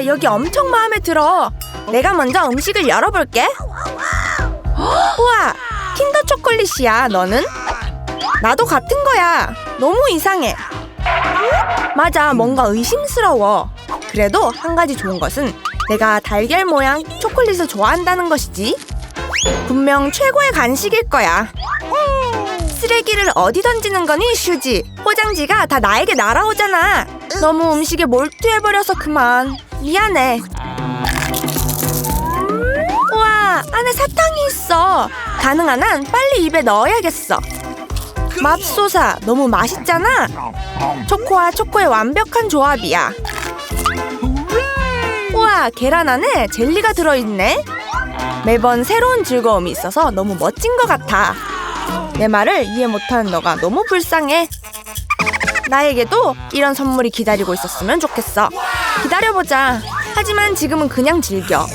여기 엄청 마음에 들어. 내가 먼저 음식을 열어볼게. 우와, 킨더 초콜릿이야. 너는? 나도 같은 거야. 너무 이상해. 맞아, 뭔가 의심스러워. 그래도 한 가지 좋은 것은 내가 달걀 모양 초콜릿을 좋아한다는 것이지. 분명 최고의 간식일 거야. 쓰레기를 어디 던지는 거니, 슈지? 포장지가 다 나에게 날아오잖아. 너무 음식에 몰두해버려서 그만. 미안해. 우와, 안에 사탕이 있어. 가능한 한 빨리 입에 넣어야겠어. 맙소사, 너무 맛있잖아. 초코와 초코의 완벽한 조합이야. 우와, 계란 안에 젤리가 들어있네. 매번 새로운 즐거움이 있어서 너무 멋진 것 같아. 내 말을 이해 못하는 너가 너무 불쌍해. 나에게도 이런 선물이 기다리고 있었으면 좋겠어. 기다려보자. 하지만 지금은 그냥 즐겨.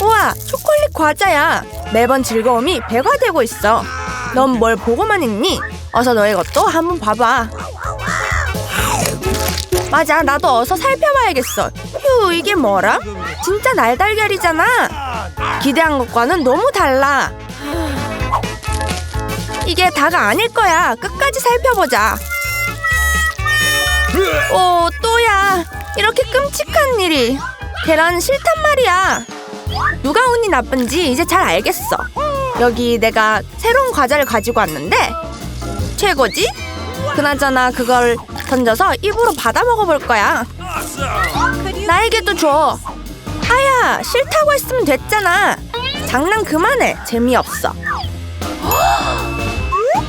우와, 초콜릿 과자야. 매번 즐거움이 배가 되고 있어. 넌 뭘 보고만 있니? 어서 너의 것도 한번 봐봐. 맞아, 나도 어서 살펴봐야겠어. 휴, 이게 뭐라? 진짜 날달걀이잖아. 기대한 것과는 너무 달라. 이게 다가 아닐 거야. 끝까지 살펴보자. 오, 또야. 이렇게 끔찍한 일이. 계란 싫단 말이야. 누가 운이 나쁜지 이제 잘 알겠어. 여기 내가 새로운 과자를 가지고 왔는데 최고지? 그나저나 그걸 던져서 입으로 받아 먹어볼 거야. 나에게도 줘. 하야, 싫다고 했으면 됐잖아. 장난 그만해. 재미없어.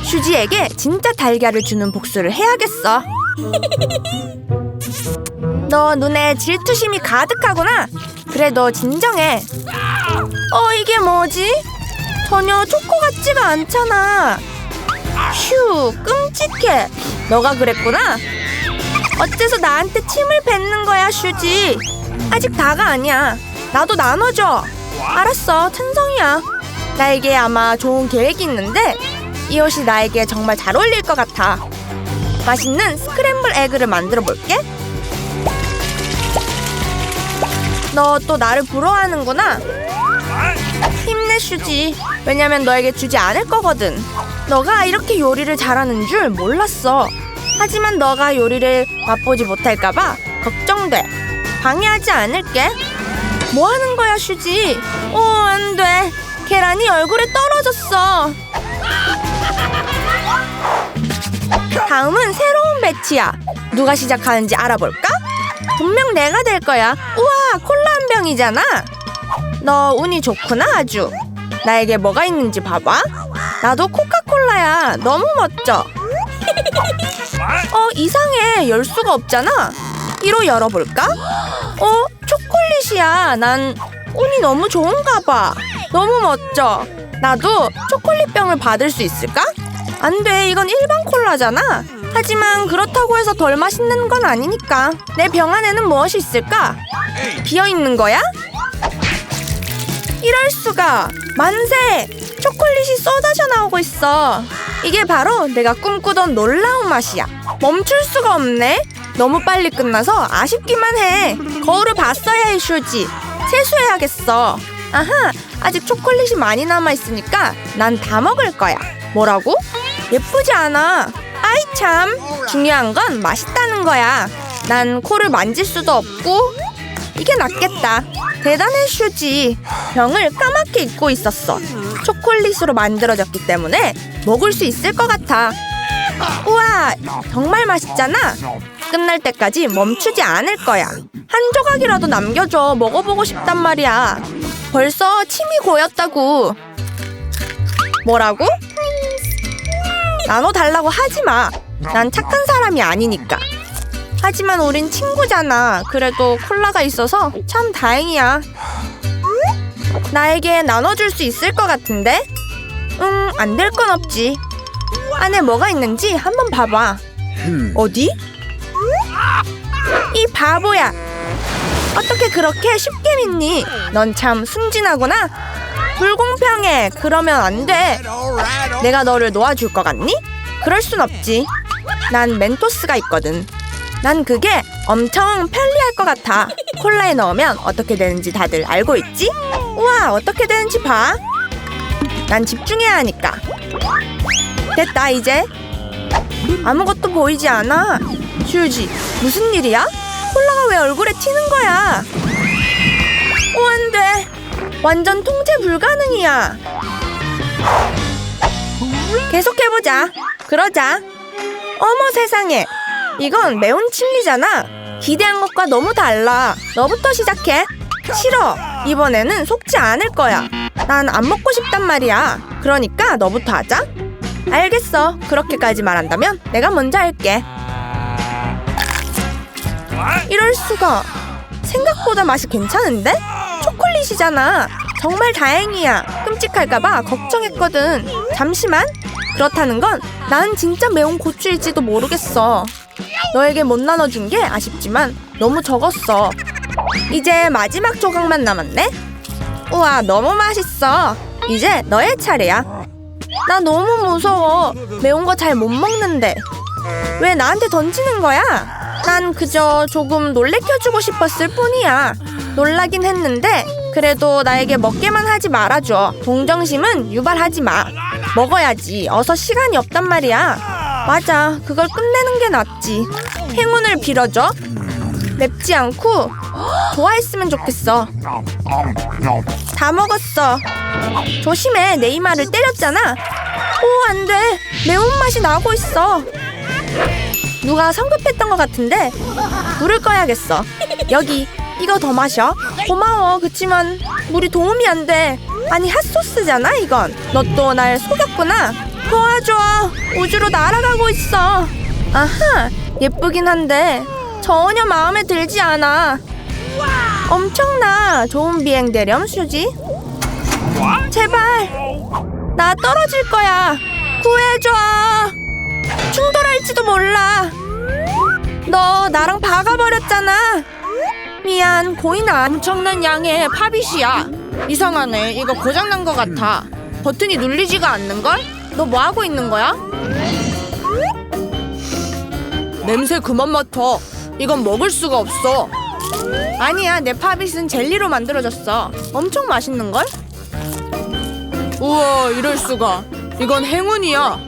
슈지에게 진짜 달걀을 주는 복수를 해야겠어. 너 눈에 질투심이 가득하구나. 그래, 너 진정해. 어, 이게 뭐지? 전혀 초코 같지가 않잖아. 휴, 끔찍해. 너가 그랬구나. 어째서 나한테 침을 뱉는 거야, 슈지? 아직 다가 아니야. 나도 나눠줘. 알았어, 찬성이야. 나에게 아마 좋은 계획이 있는데 이 옷이 나에게 정말 잘 어울릴 것 같아. 맛있는 스크램블 에그를 만들어 볼게. 너 또 나를 부러워하는구나. 힘내 슈지. 왜냐면 너에게 주지 않을 거거든. 너가 이렇게 요리를 잘하는 줄 몰랐어. 하지만 너가 요리를 맛보지 못할까봐 걱정돼. 방해하지 않을게. 뭐 하는 거야, 슈지? 오, 안 돼. 계란이 얼굴에 떨어졌어. 다음은 새로운 배치야. 누가 시작하는지 알아볼까? 분명 내가 될 거야. 우와, 콜라 한 병이잖아. 너 운이 좋구나, 아주. 나에게 뭐가 있는지 봐봐. 나도 코카콜라야. 너무 멋져. 어, 이상해. 열 수가 없잖아. 이로 열어볼까? 어, 초콜릿이야. 난 운이 너무 좋은가 봐. 너무 멋져. 나도 초콜릿 병을 받을 수 있을까? 안 돼. 이건 일반 콜라잖아. 하지만 그렇다고 해서 덜 맛있는 건 아니니까. 내 병 안에는 무엇이 있을까? 비어 있는 거야? 이럴 수가. 만세! 초콜릿이 쏟아져 나오고 있어. 이게 바로 내가 꿈꾸던 놀라운 맛이야. 멈출 수가 없네. 너무 빨리 끝나서 아쉽기만 해. 거울을 봤어야 해, 슈지. 세수해야겠어. 아하, 아직 초콜릿이 많이 남아 있으니까 난 다 먹을 거야. 뭐라고? 예쁘지 않아. 아이 참. 중요한 건 맛있다는 거야. 난 코를 만질 수도 없고 이게 낫겠다. 대단해 슈지. 병을 까맣게 잊고 있었어. 초콜릿으로 만들어졌기 때문에 먹을 수 있을 것 같아. 우와, 정말 맛있잖아. 끝날 때까지 멈추지 않을 거야. 한 조각이라도 남겨줘. 먹어보고 싶단 말이야. 벌써 침이 고였다고. 뭐라고? 나눠 달라고 하지 마. 난 착한 사람이 아니니까. 하지만 우린 친구잖아. 그래도 콜라가 있어서 참 다행이야. 나에게 나눠줄 수 있을 것 같은데? 음, 안될 건 없지. 안에 뭐가 있는지 한번 봐봐. 어디? 이 바보야. 어떻게 그렇게 쉽게 믿니? 넌 참 순진하구나. 불공평해. 그러면 안 돼. 내가 너를 놓아줄 것 같니? 그럴 순 없지. 난 멘토스가 있거든. 난 그게 엄청 편리할 것 같아. 콜라에 넣으면 어떻게 되는지 다들 알고 있지? 우와, 어떻게 되는지 봐. 난 집중해야 하니까. 됐다, 이제. 아무것도 보이지 않아. 슈지, 무슨 일이야? 콜라가 왜 얼굴에 튀는 거야? 완전 통제 불가능이야. 계속해보자. 그러자. 어머 세상에. 이건 매운 칠리잖아. 기대한 것과 너무 달라. 너부터 시작해. 싫어. 이번에는 속지 않을 거야. 난 안 먹고 싶단 말이야. 그러니까 너부터 하자. 알겠어. 그렇게까지 말한다면 내가 먼저 할게. 이럴 수가. 생각보다 맛이 괜찮은데? 초콜릿이잖아. 정말 다행이야. 끔찍할까봐 걱정했거든. 잠시만. 그렇다는 건 난 진짜 매운 고추일지도 모르겠어. 너에게 못 나눠준 게 아쉽지만 너무 적었어. 이제 마지막 조각만 남았네? 우와, 너무 맛있어. 이제 너의 차례야. 나 너무 무서워. 매운 거 잘 못 먹는데. 왜 나한테 던지는 거야? 난 그저 조금 놀래켜주고 싶었을 뿐이야. 놀라긴 했는데 그래도 나에게 먹게만 하지 말아줘. 동정심은 유발하지 마. 먹어야지. 어서 시간이 없단 말이야. 맞아. 그걸 끝내는 게 낫지. 행운을 빌어줘. 맵지 않고 좋아했으면 좋겠어. 다 먹었어. 조심해. 내 이마를 때렸잖아. 오, 안 돼. 매운맛이 나고 있어. 누가 성급했던 것 같은데 물을 꺼야겠어. 여기 이거 더 마셔. 고마워. 그치만 물이 도움이 안 돼. 아니 핫소스잖아 이건. 너 또 날 속였구나. 도와줘. 우주로 날아가고 있어. 아하 예쁘긴 한데 전혀 마음에 들지 않아. 엄청나. 좋은 비행 되렴 수지. 제발 나 떨어질 거야. 구해줘. 충돌할지도 몰라. 너 나랑 박아버렸잖아. 미안, 고인아. 엄청난 양의 팝잇이야. 이상하네. 이거 고장난 것 같아. 버튼이 눌리지가 않는걸? 너 뭐 하고 있는 거야? 냄새 그만 맡아. 이건 먹을 수가 없어. 아니야, 내 팝잇은 젤리로 만들어졌어. 엄청 맛있는걸? 우와, 이럴 수가. 이건 행운이야.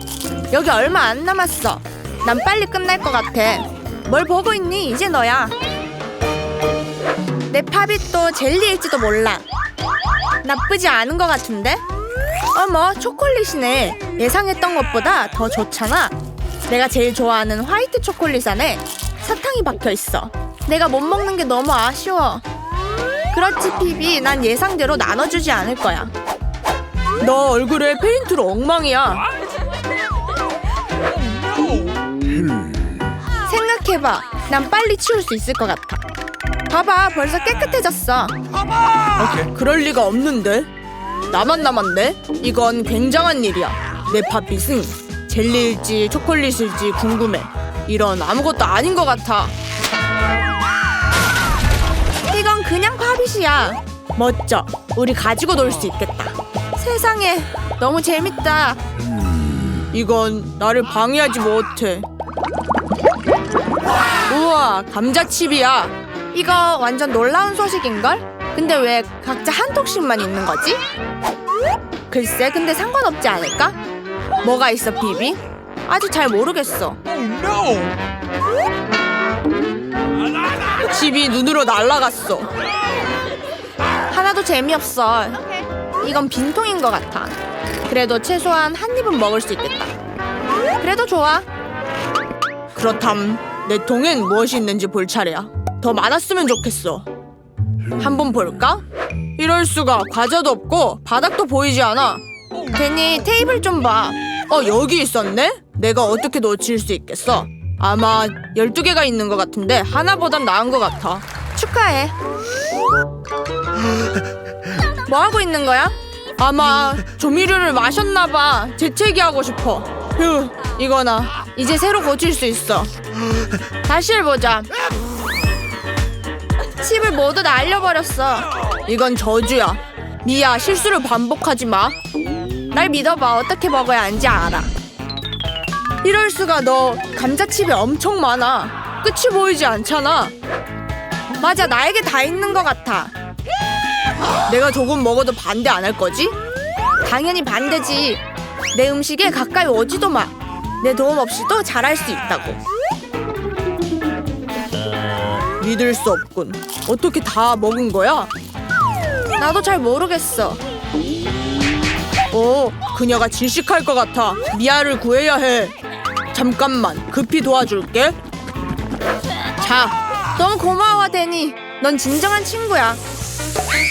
여기 얼마 안 남았어. 난 빨리 끝날 것 같아. 뭘 보고 있니? 이제 너야. 내 팝잇도 젤리일지도 몰라. 나쁘지 않은 것 같은데? 어머, 초콜릿이네. 예상했던 것보다 더 좋잖아. 내가 제일 좋아하는 화이트 초콜릿 안에 사탕이 박혀 있어. 내가 못 먹는 게 너무 아쉬워. 그렇지, 피비. 난 예상대로 나눠주지 않을 거야. 너 얼굴에 페인트로 엉망이야. 생각해봐. 난 빨리 치울 수 있을 것 같아. 봐봐, 벌써 깨끗해졌어. 그럴 리가 없는데. 나만 남았네. 이건 굉장한 일이야. 내 팥빛은 젤리일지 초콜릿일지 궁금해. 이런 아무것도 아닌 것 같아. 이건 그냥 팥빛이야. 멋져. 우리 가지고 놀 수 있겠다. 세상에, 너무 재밌다. 이건 나를 방해하지 못해. 우와, 감자칩이야. 이거 완전 놀라운 소식인걸? 근데 왜 각자 한 통씩만 있는 거지? 글쎄, 근데 상관없지 않을까? 뭐가 있어, 비비? 아직 잘 모르겠어. 집이 눈으로 날아갔어. 하나도 재미없어. 이건 빈통인 것 같아. 그래도 최소한 한 입은 먹을 수 있겠다. 그래도 좋아. 그렇담 내 통엔 무엇이 있는지 볼 차례야. 더 많았으면 좋겠어. 한번 볼까? 이럴 수가 과자도 없고 바닥도 보이지 않아. 괜히 테이블 좀 봐. 어 여기 있었네? 내가 어떻게 놓칠 수 있겠어? 아마 12개가 있는 것 같은데 하나보단 나은 것 같아. 축하해. 뭐 하고 있는 거야? 아마 조미료를 마셨나 봐. 재채기 하고 싶어. 휴, 이거나 이제 새로 고칠 수 있어. 다시 해보자. 칩을 모두 날려버렸어. 이건 저주야. 미야, 실수를 반복하지 마. 날 믿어봐. 어떻게 먹어야 하는지 알아. 이럴 수가 너 감자칩이 엄청 많아. 끝이 보이지 않잖아. 맞아, 나에게 다 있는 것 같아. 내가 조금 먹어도 반대 안 할 거지? 당연히 반대지. 내 음식에 가까이 오지도 마. 내 도움 없이도 잘할 수 있다고. 믿을 수 없군. 어떻게 다 먹은 거야? 나도 잘 모르겠어. 오, 그녀가 질식할 것 같아. 미아를 구해야 해. 잠깐만, 급히 도와줄게. 자, 너무 고마워, 데니. 넌 진정한 친구야.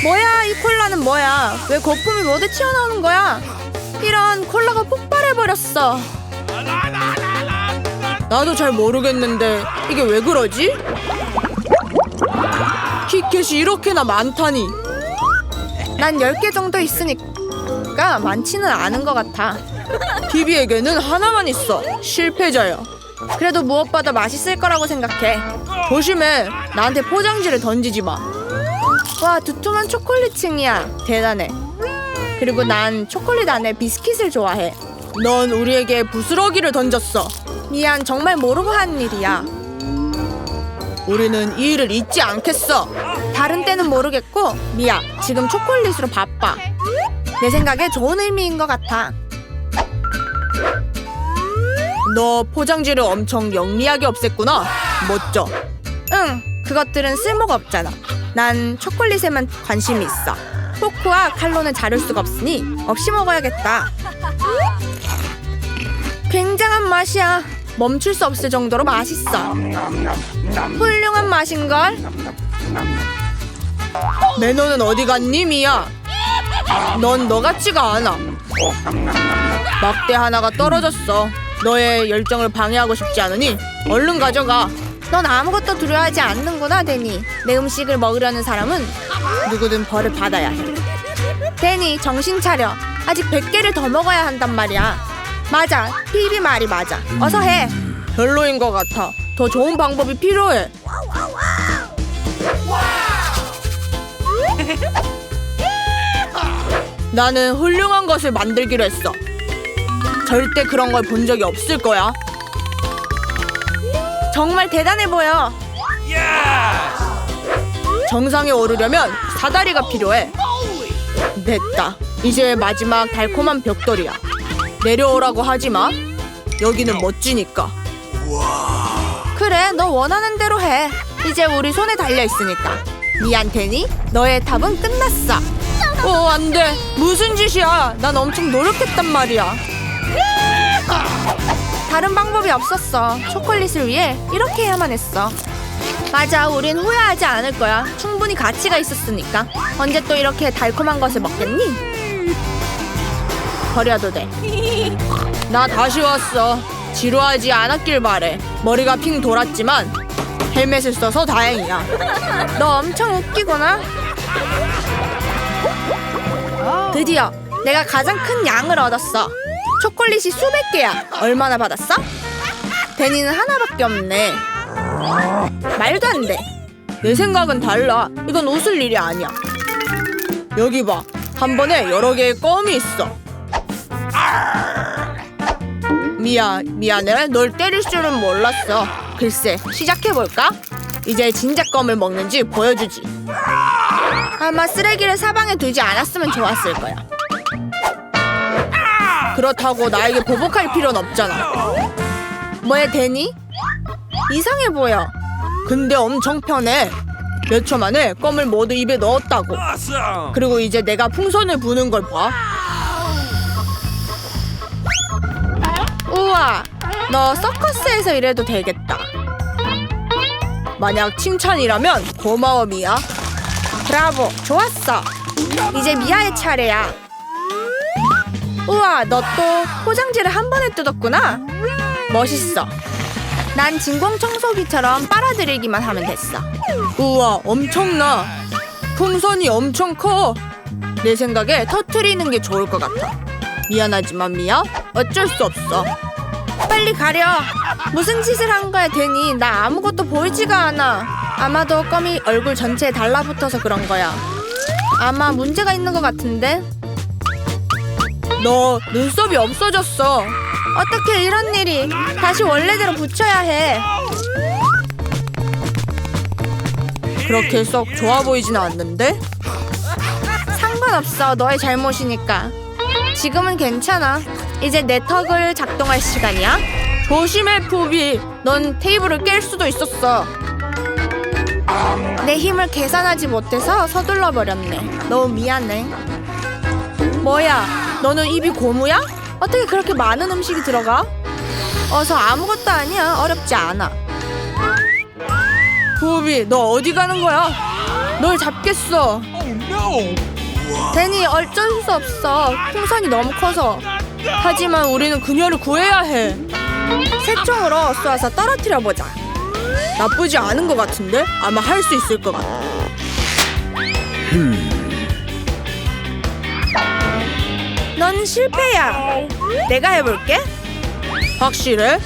뭐야, 이 콜라는 뭐야? 왜 거품이 모두 튀어나오는 거야? 이런 콜라가 폭발해버렸어. 나도 잘 모르겠는데 이게 왜 그러지? 키캣이 이렇게나 많다니. 난 10개 정도 있으니까 많지는 않은 것 같아. 비비에게는 하나만 있어. 실패자야. 그래도 무엇보다 맛있을 거라고 생각해. 조심해. 나한테 포장지를 던지지 마. 와, 두툼한 초콜릿층이야. 대단해. 그리고 난 초콜릿 안에 비스킷을 좋아해. 넌 우리에게 부스러기를 던졌어. 미안, 정말 모르고 한 일이야. 우리는 이 일을 잊지 않겠어. 다른 때는 모르겠고, 미야, 지금 초콜릿으로 바빠. 내 생각에 좋은 의미인 것 같아. 너 포장지를 엄청 영리하게 없앴구나. 멋져. 응, 그것들은 쓸모가 없잖아. 난 초콜릿에만 관심이 있어. 포크와 칼로는 자를 수가 없으니 없이 먹어야겠다. 굉장한 맛이야. 멈출 수 없을 정도로 맛있어. 훌륭한 맛인걸? 매너는 어디 갔니, 미야? 넌 너 같지가 않아. 막대 하나가 떨어졌어. 너의 열정을 방해하고 싶지 않으니 얼른 가져가. 넌 아무것도 두려워하지 않는구나, 데니. 내 음식을 먹으려는 사람은 누구든 벌을 받아야 해. 데니, 정신 차려. 아직 100개를 더 먹어야 한단 말이야. 맞아, 피비 말이 맞아. 어서 해. 별로인 것 같아. 더 좋은 방법이 필요해. 나는 훌륭한 것을 만들기로 했어. 절대 그런 걸 본 적이 없을 거야. 정말 대단해 보여. 정상에 오르려면 사다리가 필요해. 됐다. 이제 마지막 달콤한 벽돌이야. 내려오라고 하지 마. 여기는 멋지니까. 그래, 너 원하는 대로 해. 이제 우리 손에 달려 있으니까. 미안테니, 너의 탑은 끝났어. 어, 안 돼. 무슨 짓이야. 난 엄청 노력했단 말이야. 다른 방법이 없었어. 초콜릿을 위해 이렇게 해야만 했어. 맞아, 우린 후회하지 않을 거야. 충분히 가치가 있었으니까. 언제 또 이렇게 달콤한 것을 먹겠니? 버려도 돼. 나 다시 왔어. 지루하지 않았길 바래. 머리가 핑 돌았지만 헬멧을 써서 다행이야. 너 엄청 웃기구나. 드디어 내가 가장 큰 양을 얻었어. 초콜릿이 수백 개야. 얼마나 받았어? 데니는 하나밖에 없네. 말도 안 돼. 내 생각은 달라. 이건 웃을 일이 아니야. 여기 봐. 한 번에 여러 개의 껌이 있어. 미안, 미안해. 널 때릴 줄은 몰랐어. 글쎄, 시작해볼까? 이제 진짜 껌을 먹는지 보여주지. 아마 쓰레기를 사방에 두지 않았으면 좋았을 거야. 그렇다고 나에게 보복할 필요는 없잖아. 뭐야, 데니? 이상해 보여. 근데 엄청 편해. 몇 초 만에 껌을 모두 입에 넣었다고. 그리고 이제 내가 풍선을 부는 걸 봐. 우와, 너 서커스에서 일해도 되겠다. 만약 칭찬이라면 고마워 미야. 브라보, 좋았어. 이제 미아의 차례야. 우와, 너 또 포장지를 한 번에 뜯었구나. 멋있어. 난 진공 청소기처럼 빨아들이기만 하면 됐어. 우와, 엄청나. 풍선이 엄청 커. 내 생각에 터트리는 게 좋을 것 같아. 미안하지만 미야, 어쩔 수 없어. 빨리 가려. 무슨 짓을 한 거야, 데니? 나 아무것도 보이지가 않아. 아마도 껌이 얼굴 전체에 달라붙어서 그런 거야. 아마 문제가 있는 것 같은데? 너 눈썹이 없어졌어. 어떻게 이런 일이? 다시 원래대로 붙여야 해. 그렇게 썩 좋아 보이진 않는데? 상관없어. 너의 잘못이니까. 지금은 괜찮아. 이제 내 턱을 작동할 시간이야. 조심해, 포비. 넌 테이블을 깰 수도 있었어. 내 힘을 계산하지 못해서 서둘러 버렸네. 너무 미안해. 뭐야? 너는 입이 고무야? 어떻게 그렇게 많은 음식이 들어가? 어서 아무것도 아니야. 어렵지 않아. 포비, 너 어디 가는 거야? 널 잡겠어. 데니 어쩔 수 없어. 풍선이 너무 커서. 하지만 우리는 그녀를 구해야 해. 새총으로 쏘아서 떨어뜨려 보자. 나쁘지 않은 것 같은데? 아마 할 수 있을 것 같아. 넌 실패야. 내가 해볼게. 확실해?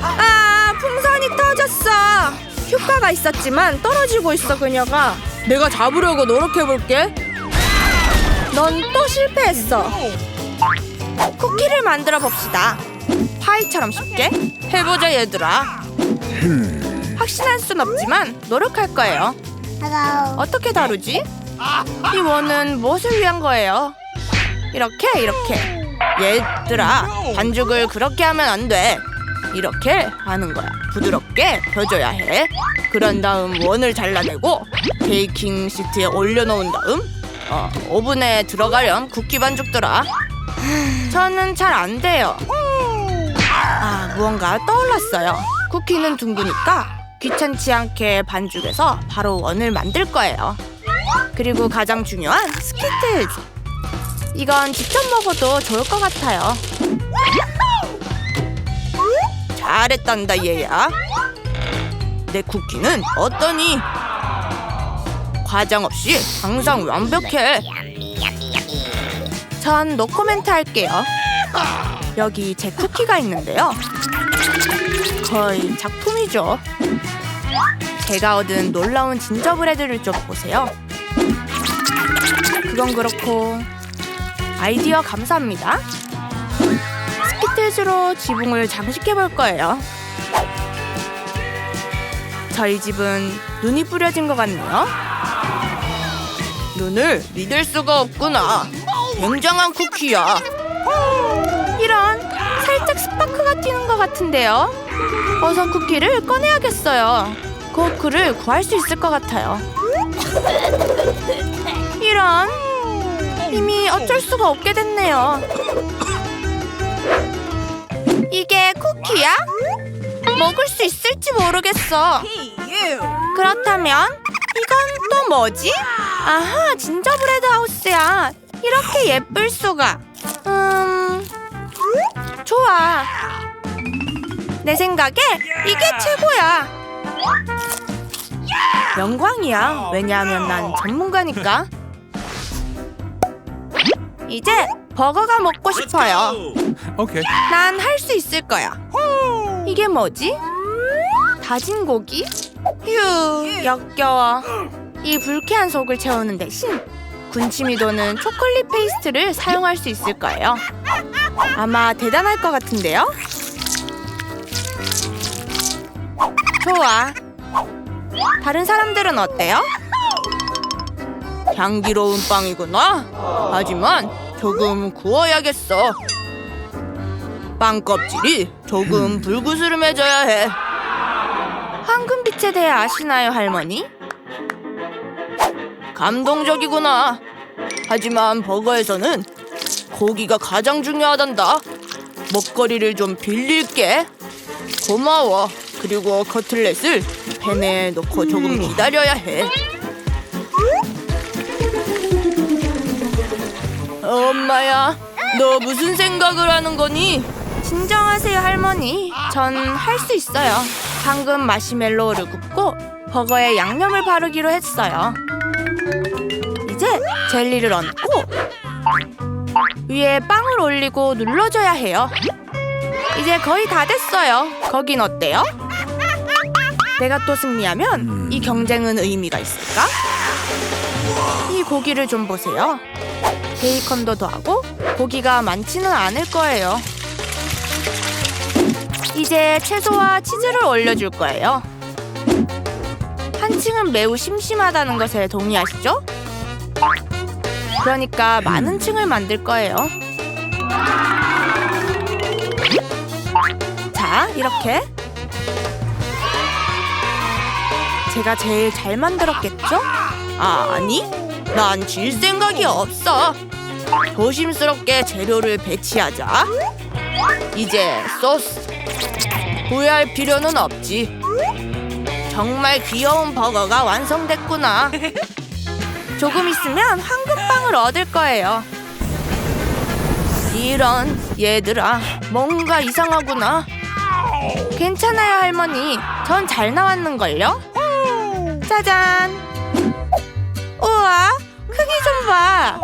아, 풍선이 터졌어. 효과가 있었지만 떨어지고 있어 그녀가. 내가 잡으려고 노력해볼게. 넌 또 실패했어. 쿠키를 만들어 봅시다. 파이처럼 쉽게 해보자 얘들아. 확신할 순 없지만 노력할 거예요. 어떻게 다루지? 이 원은 무엇을 위한 거예요? 이렇게 이렇게. 얘들아 반죽을 그렇게 하면 안 돼. 이렇게 하는 거야. 부드럽게 펴줘야 해. 그런 다음 원을 잘라내고 베이킹 시트에 올려놓은 다음 어, 오븐에 들어가렴 쿠키 반죽들아. 저는 잘 안 돼요. 아, 무언가 떠올랐어요. 쿠키는 둥그니까 귀찮지 않게 반죽해서 바로 원을 만들 거예요. 그리고 가장 중요한 스키틀즈. 이건 직접 먹어도 좋을 것 같아요. 잘했단다 얘야. 내 쿠키는 어떠니? 과장 없이 항상 완벽해. 전 노코멘트 할게요. 여기 제 쿠키가 있는데요. 거의 작품이죠. 제가 얻은 놀라운 진저브레드를 좀 보세요. 그건 그렇고 아이디어 감사합니다. 스키틀즈로 지붕을 장식해 볼 거예요. 저희 집은 눈이 뿌려진 것 같네요. 눈을 믿을 수가 없구나. 굉장한 쿠키야. 이런 살짝 스파크가 튀는 것 같은데요. 어서 쿠키를 꺼내야겠어요. 코크를 구할 수 있을 것 같아요. 이런 이미 어쩔 수가 없게 됐네요. 이게 쿠키야? 먹을 수 있을지 모르겠어. 그렇다면 이건 또 뭐지? 아하, 진저브레드 하우스야. 이렇게 예쁠 수가. 음, 좋아. 내 생각에 이게 최고야. 영광이야. 왜냐하면 난 전문가니까. 이제 버거가 먹고 싶어요. Okay. 난할 수 있을 거야. 이게 뭐지? 다진 고기? 휴, 역겨워. 이 불쾌한 속을 채우는 대신 군침이 도는 초콜릿 페이스트를 사용할 수 있을 거예요. 아마 대단할 것 같은데요? 좋아. 다른 사람들은 어때요? 향기로운 빵이구나. 하지만 조금 구워야겠어. 빵 껍질이 조금 불구스름해져야 해. 황금빛에 대해 아시나요, 할머니? 감동적이구나. 하지만 버거에서는 고기가 가장 중요하단다. 먹거리를 좀 빌릴게. 고마워. 그리고 커틀렛을 팬에 넣고 조금 기다려야 해. 엄마야, 너 무슨 생각을 하는 거니? 진정하세요, 할머니. 전 할 수 있어요. 방금 마시멜로우를 굽고 버거에 양념을 바르기로 했어요. 이제 젤리를 얹고 위에 빵을 올리고 눌러줘야 해요. 이제 거의 다 됐어요. 거긴 어때요? 내가 또 승리하면 이 경쟁은 의미가 있을까? 이 고기를 좀 보세요. 베이컨도 더하고 고기가 많지는 않을 거예요. 이제 채소와 치즈를 올려줄 거예요. 한한 층은 매우 심심하다는 것에 동의하시죠? 그러니까 많은 층을 만들 거예요. 자, 이렇게. 제가 제일 잘 만들었겠죠? 아니, 난 질 생각이 없어. 조심스럽게 재료를 배치하자. 이제 소스. 후회할 필요는 없지. 정말 귀여운 버거가 완성됐구나. 조금 있으면 황금빵을 얻을 거예요. 이런 얘들아 뭔가 이상하구나. 괜찮아요 할머니. 전 잘 나왔는걸요? 짜잔. 우와 크기 좀 봐.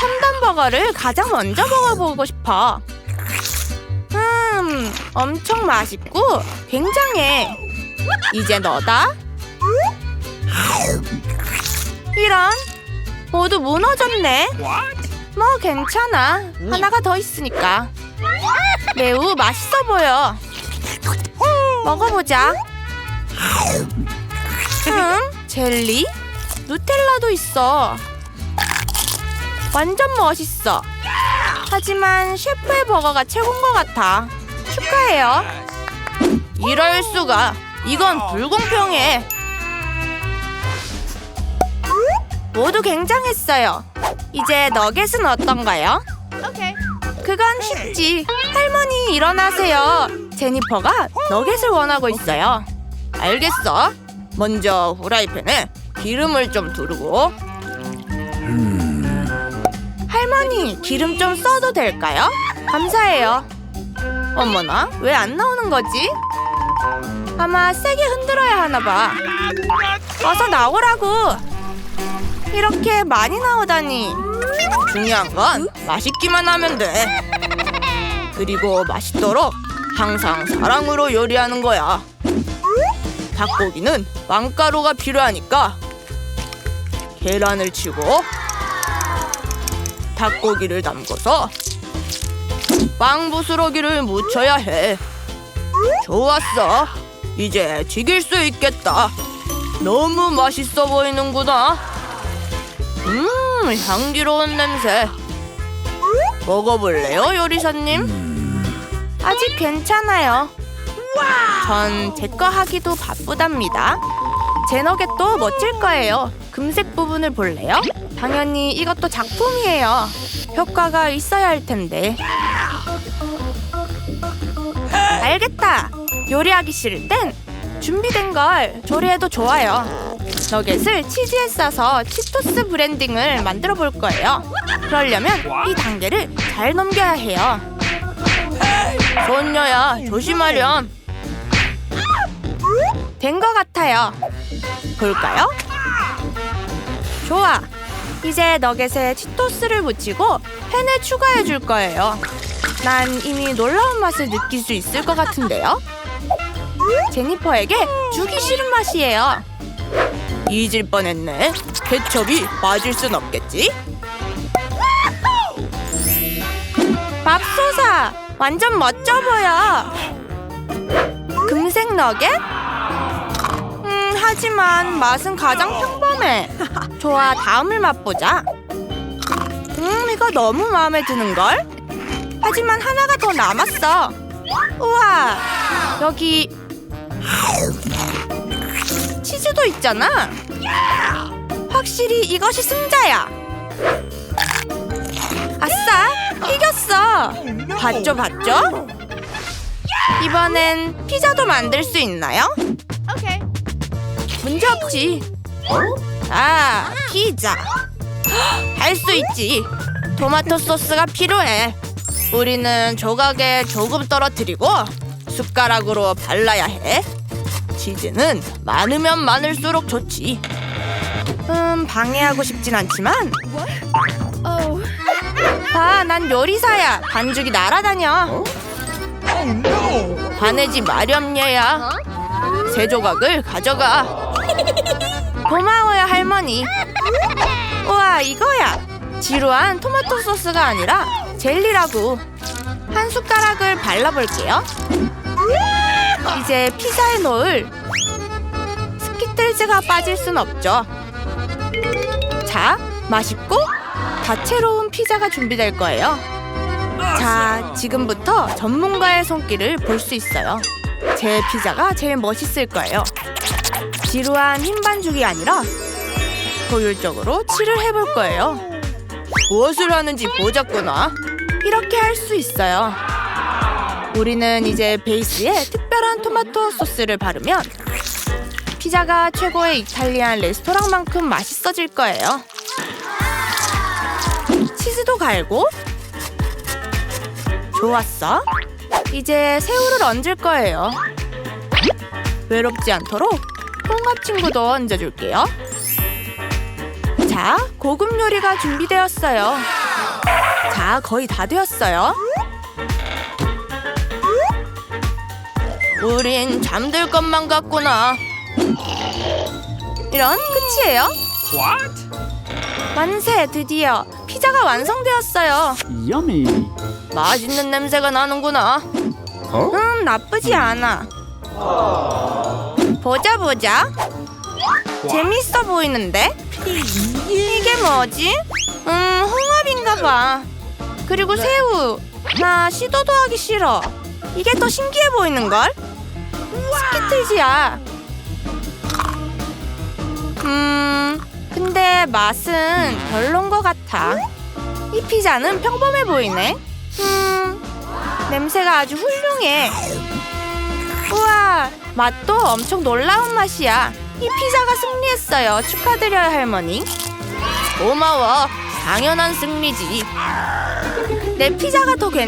3단 버거를 가장 먼저 먹어보고 싶어. 음 엄청 맛있고 굉장해. 이제 너다. 이런 모두 무너졌네. 뭐 괜찮아. 하나가 더 있으니까. 매우 맛있어 보여. 먹어보자. 음, 젤리? 누텔라도 있어. 완전 멋있어. 하지만 셰프의 버거가 최고인 것 같아. 축하해요. 이럴 수가. 이건 불공평해. 모두 굉장했어요. 이제 너겟은 어떤가요? 그건 쉽지. 할머니 일어나세요. 제니퍼가 너겟을 원하고 있어요. 알겠어. 먼저 후라이팬에 기름을 좀 두르고. 할머니 기름 좀 써도 될까요? 감사해요. 어머나 왜 안 나오는 거지? 아마 세게 흔들어야 하나 봐. 어서 나오라고. 이렇게 많이 나오다니. 중요한 건 맛있기만 하면 돼. 그리고 맛있도록 항상 사랑으로 요리하는 거야. 닭고기는 빵가루가 필요하니까 계란을 치고 닭고기를 담궈서 빵 부스러기를 묻혀야 해. 좋았어. 이제 튀길 수 있겠다. 너무 맛있어 보이는구나. 음, 향기로운 냄새. 먹어볼래요, 요리사님? 아직 괜찮아요. 전 제 거 하기도 바쁘답니다. 제 너겟도 멋질 거예요. 금색 부분을 볼래요? 당연히 이것도 작품이에요. 효과가 있어야 할 텐데. 알겠다. 요리하기 싫을 땐 준비된 걸 조리해도 좋아요. 너겟을 치즈에 싸서 치토스 브랜딩을 만들어 볼 거예요. 그러려면 이 단계를 잘 넘겨야 해요. 손녀야, 조심하렴. 된 것 같아요. 볼까요? 좋아. 이제 너겟에 치토스를 묻히고 팬에 추가해 줄 거예요. 난 이미 놀라운 맛을 느낄 수 있을 것 같은데요? 제니퍼에게 주기 싫은 맛이에요. 잊을 뻔했네. 케첩이 빠질 순 없겠지? 맙소사! 완전 멋져 보여! 금색 너겟? 음, 하지만 맛은 가장 평범해. 좋아, 다음을 맛보자. 음, 이거 너무 마음에 드는걸? 하지만 하나가 더 남았어. 우와, 여기 치즈도 있잖아. 확실히 이것이 승자야. 아싸, 이겼어. 봤죠, 봤죠? 이번엔 피자도 만들 수 있나요? 문제 없지. 아, 피자. 할 수 있지. 토마토 소스가 필요해. 우리는 조각에 조금 떨어뜨리고 숟가락으로 발라야 해. 치즈는 많으면 많을수록 좋지. 음, 방해하고 싶진 않지만. 봐, 난 요리사야. 반죽이 날아다녀. 화내지 마렴 얘야. 세 조각을 가져가. 고마워요 할머니. 우와 이거야. 지루한 토마토 소스가 아니라 젤리라고. 한 숟가락을 발라볼게요. 이제 피자에 넣을 스키틀 치즈가 빠질 순 없죠. 자, 맛있고 다채로운 피자가 준비될 거예요. 자, 지금부터 전문가의 손길을 볼 수 있어요. 제 피자가 제일 멋있을 거예요. 지루한 흰 반죽이 아니라 효율적으로 칠을 해볼 거예요. 무엇을 하는지 보자꾸나. 이렇게 할 수 있어요. 우리는 이제 베이스에 특별한 토마토 소스를 바르면 피자가 최고의 이탈리안 레스토랑만큼 맛있어질 거예요. 치즈도 갈고 좋았어. 이제 새우를 얹을 거예요. 외롭지 않도록 홍합 친구도 얹어줄게요. 자, 고급 요리가 준비되었어요. 자, 거의 다 되었어요. 우린 잠들 것만 같구나. 이런 끝이에요. What? 만세, 드디어 피자가 완성되었어요. Yummy. 맛있는 냄새가 나는구나. Huh? 음, 나쁘지 않아. 보자 보자. 재밌어 보이는데? 이게 뭐지? 음, 홍합인가 봐. 그리고 새우. 나 시도도 하기 싫어. 이게 더 신기해 보이는 걸? 스키틀즈야. 음, 근데 맛은 별론 것 같아. 이 피자는 평범해 보이네. 음, 냄새가 아주 훌륭해. 우와, 맛도 엄청 놀라운 맛이야. 이 피자가 승리했어요. 축하드려요, 할머니. 고마워. 당연한 승리지. 내 피자가 더 괜.